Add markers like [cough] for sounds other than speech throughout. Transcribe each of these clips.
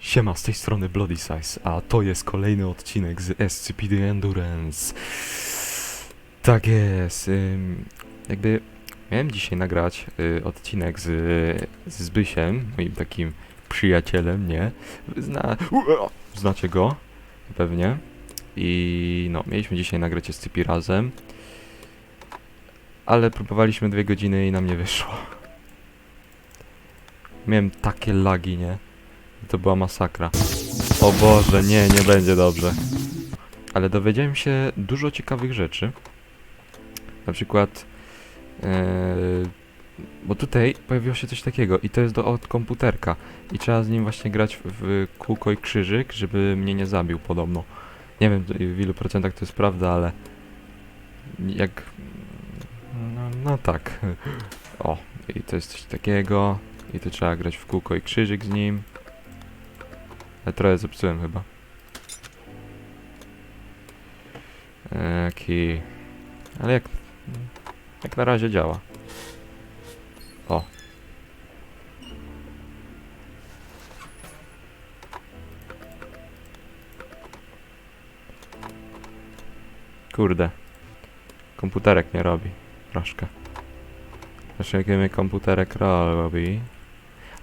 Siema, z tej strony Bloody Size, a to jest kolejny odcinek z SCPD Endurance. Tak jest. Jakby miałem dzisiaj nagrać y, odcinek z, Zbysiem, moim takim przyjacielem, nie? Zna, znacie go, pewnie. I no, mieliśmy dzisiaj nagrać SCP razem. Ale próbowaliśmy dwie godziny i nam nie wyszło. Miałem takie lagi, nie? To była masakra. O Boże, nie, nie będzie dobrze. Ale dowiedziałem się dużo ciekawych rzeczy. Na przykład... e, bo tutaj pojawiło się coś takiego i to jest do, od komputerka. I trzeba z nim właśnie grać w, w kółko i krzyżyk, żeby mnie nie zabił podobno. Nie wiem w ilu procentach to jest prawda, ale... Jak... No, no tak. [laughs] O, i to jest coś takiego. I to trzeba grać w kółko i krzyżyk z nim. Ale trochę zepsułem chyba. Jaki... Ale jak... Jak na razie działa. O. Kurde. Komputerek nie robi. Troszkę. Znaczy jak mnie komputerek robi.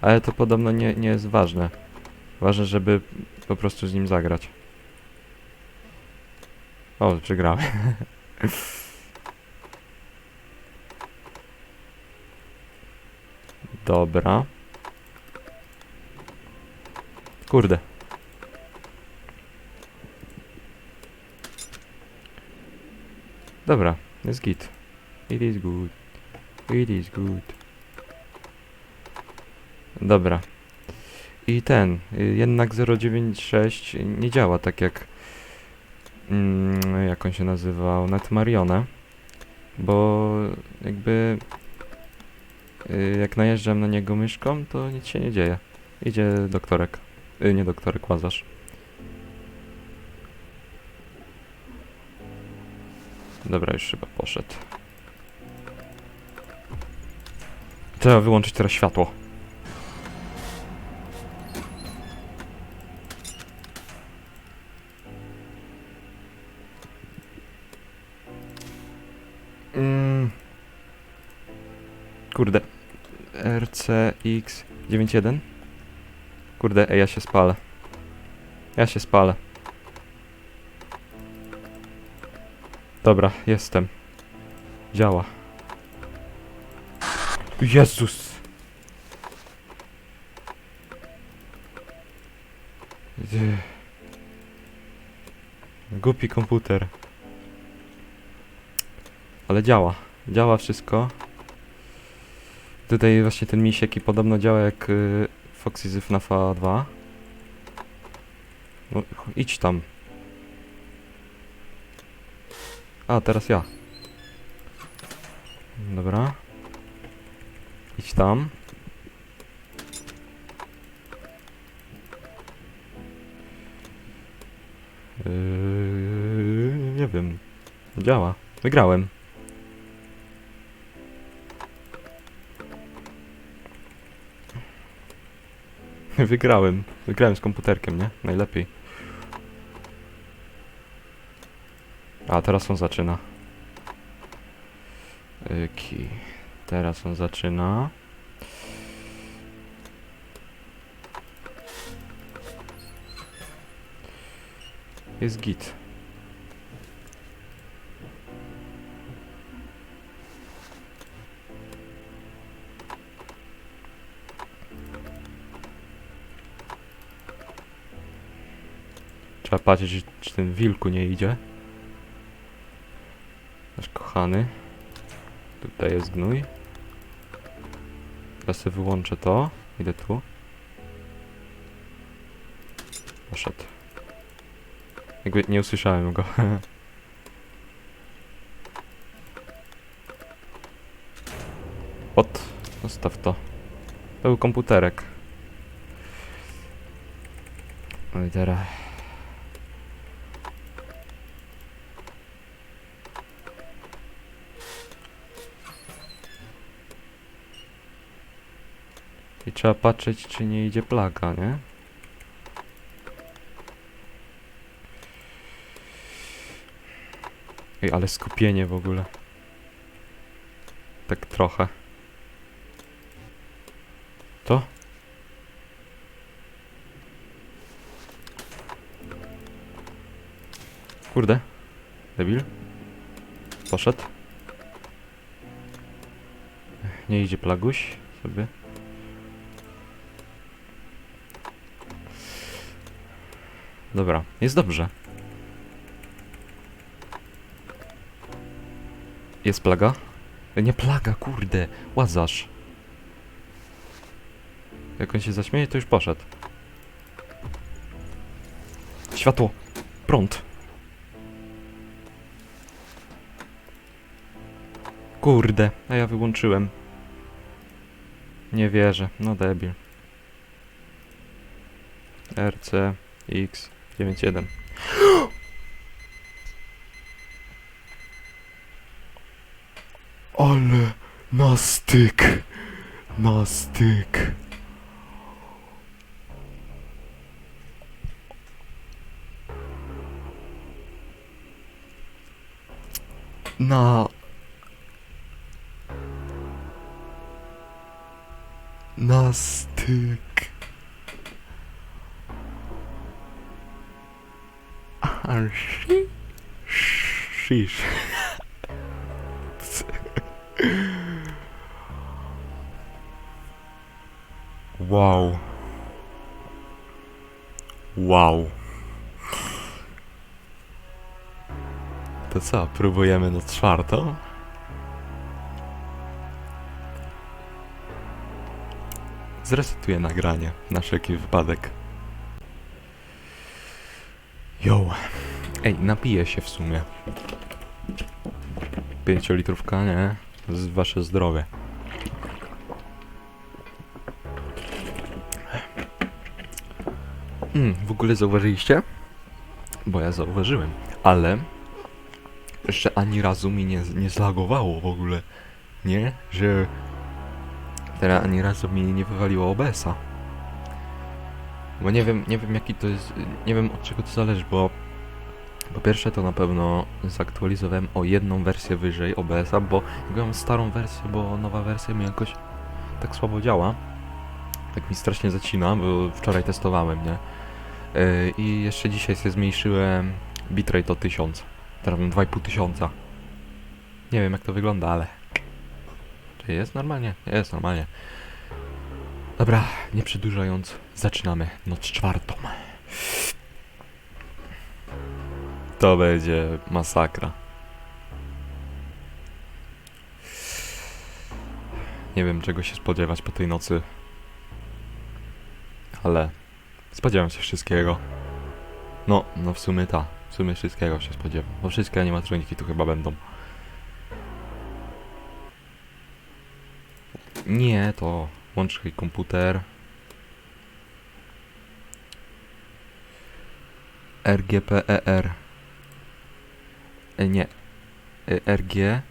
Ale to podobno nie, nie jest ważne. Ważne, żeby po prostu z nim zagrać. O, przegrałem. [laughs] Dobra. Kurde. Dobra, jest git. It is good. It is good. Dobra. I ten, y, jednak 096 nie działa tak jak mm, jak on się nazywał, Netmarione, bo jakby y, jak najeżdżam na niego myszką, to nic się nie dzieje. Idzie doktorek, y, nie doktorek, Łazarz. Dobra, już chyba poszedł. Trzeba wyłączyć teraz światło. Kurde. RCX 91? Kurde, ej, ja się spalę. Ja się spalę. Dobra, jestem. Działa. Jezus! Głupi komputer. Ale działa. Działa wszystko. Tutaj właśnie ten misiek i podobno działa jak y, Foxy z FNAFa 2. No, idź tam. A, teraz ja. Dobra. Idź tam. Yy, nie wiem. Działa. Wygrałem. [laughs] Wygrałem. Wygrałem z komputerkiem, nie? Najlepiej. A, teraz on zaczyna. Yki. Teraz on zaczyna. Jest git. Trzeba patrzeć, czy, ten wilku nie idzie. Nasz kochany. Tutaj jest gnój. Teraz sobie wyłączę to. Idę tu. Poszedł. Jakby nie usłyszałem go. [laughs] Ot, zostaw to. To był komputerek. No i teraz. Czyli trzeba patrzeć, czy nie idzie plaga, nie? Ej, ale skupienie w ogóle. Tak trochę. To? Kurde. Debil. Poszedł. Nie idzie plaguś sobie. Dobra, jest dobrze. Jest plaga? E, Nie plaga, kurde, łazarz. Jak on się zaśmieje, to już poszedł. Światło! Prąd! Kurde, a ja wyłączyłem. Nie wierzę, no debil. RC X 91. Ale na styk. Na styk. Na... Na styk. Shish. Wow. Wow. To co, próbujemy na czwartą? Zresetuję nagranie na wszelki wypadek. Yo. Ej, napiję się w sumie. Pięciolitrówka, nie? Z wasze zdrowie. Mm, w ogóle zauważyliście? Bo ja zauważyłem, ale jeszcze ani razu mi nie, nie zlagowało w ogóle, nie? Że teraz ani razu mi nie wywaliło OBS-a. Bo nie wiem, nie wiem jaki to jest, nie wiem od czego to zależy, bo po pierwsze to na pewno zaktualizowałem o jedną wersję wyżej OBS-a, bo jakby mam starą wersję, bo nowa wersja mi jakoś tak słabo działa. Tak mi strasznie zacina, bo wczoraj testowałem, nie? Yy, I jeszcze dzisiaj sobie zmniejszyłem bitrate o 1000. Teraz mam 2500. Nie wiem jak to wygląda, ale... Czy jest normalnie? Jest normalnie. Dobra, nie przedłużając, zaczynamy noc czwartą. To będzie masakra. Nie wiem czego się spodziewać po tej nocy. Ale spodziewam się wszystkiego. No, no w sumie ta. W sumie wszystkiego się spodziewam. Bo wszystkie animatroniki tu chyba będą. Nie, to łączny komputer. RGPER. E, nie. E, RG.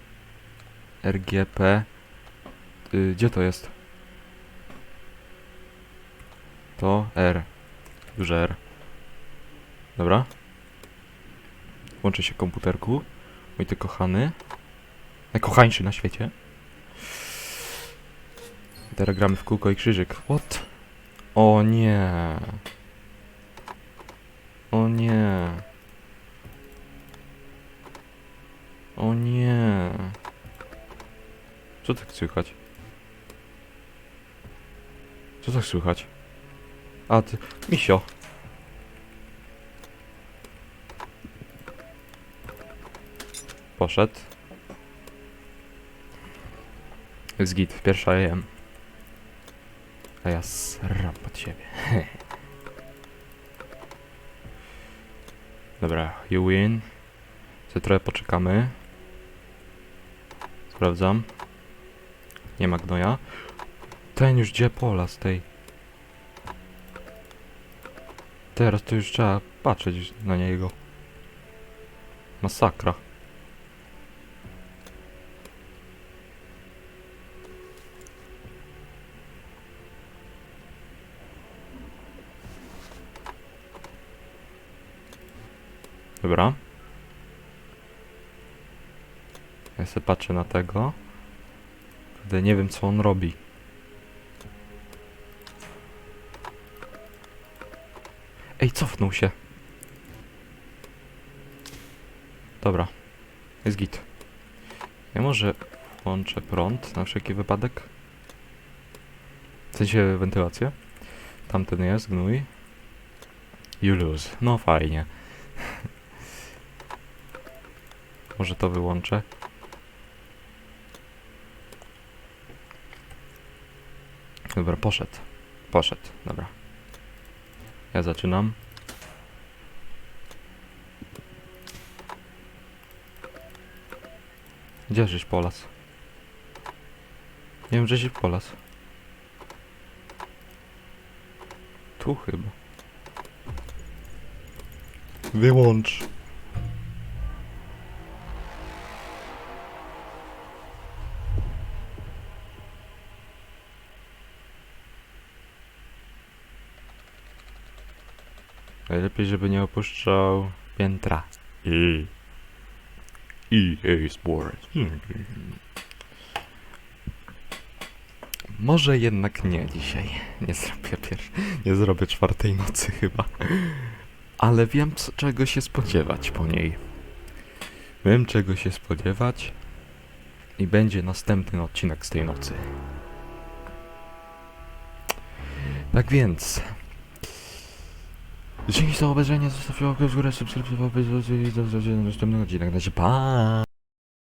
RGP. Y, gdzie to jest? To R. Duże R. Dobra. Łączy się komputerku. Mój ty kochany. Najkochańszy na świecie. Teraz gramy w kółko i krzyżyk. What? O nie. O nie. O nie. Co tak słychać? Co tak słychać? A ty... Misio. Poszedł. Git, pierwsza AM. A ja sram pod siebie. [laughs] Dobra, you win. Co trochę poczekamy. Sprawdzam. Nie ma gnoja. Ten już gdzie pola z tej. Teraz to już trzeba patrzeć na niego. Masakra. Dobra. Ja sobie patrzę na tego. Kurde, nie wiem co on robi. Ej, cofnął się. Dobra. Jest git. Ja może włączę prąd na wszelki wypadek. W sensie wentylację. Tamten jest, gnój. You lose. No fajnie. [laughs] może to wyłączę. Dobra, poszedł. Poszedł, dobra. Ja zaczynam. Gdzie żeś polas? Nie wiem, że się polas. Tu chyba. Wyłącz. Najlepiej, żeby nie opuszczał piętra. I. EA Sports. Może jednak nie dzisiaj. Nie zrobię pier... Nie zrobię czwartej nocy chyba. Ale wiem co, czego się spodziewać po niej. Wiem czego się spodziewać. I będzie następny odcinek z tej nocy. Tak więc. Dzięki za obejrzenie, zostawcie łapkę w górę, subskrypcję, do następnego odcinek. Na razie, pa!